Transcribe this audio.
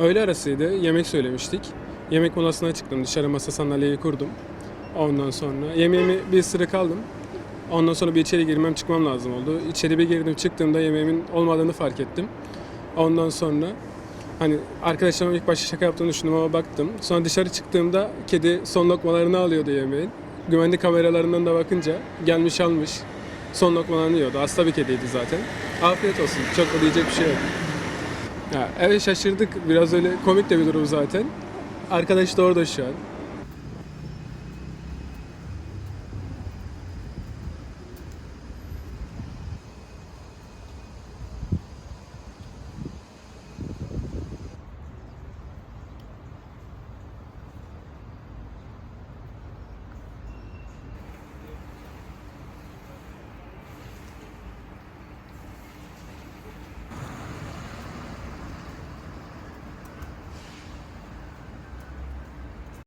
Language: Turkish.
Öğle arasıydı. Yemek söylemiştik. Yemek molasına çıktım. Dışarı masa sandalyeyi kurdum. Ondan sonra yemeğimi bir ısırık aldım. Ondan sonra bir içeri girmem çıkmam lazım oldu. İçeri bir girdim çıktığımda yemeğimin olmadığını fark ettim. Ondan sonra hani arkadaşlarıma ilk başta şaka yaptığını düşündüm ama baktım. Sonra dışarı çıktığımda kedi son lokmalarını alıyordu yemeğin. Güvenlik kameralarından da bakınca gelmiş almış. Son lokmalarını yiyordu. Hasta bir kediydi zaten. Afiyet olsun. Çok da diyecek bir şey yok. Ya, evet şaşırdık. Biraz öyle komik de bir durum zaten. Arkadaş da orada şu an.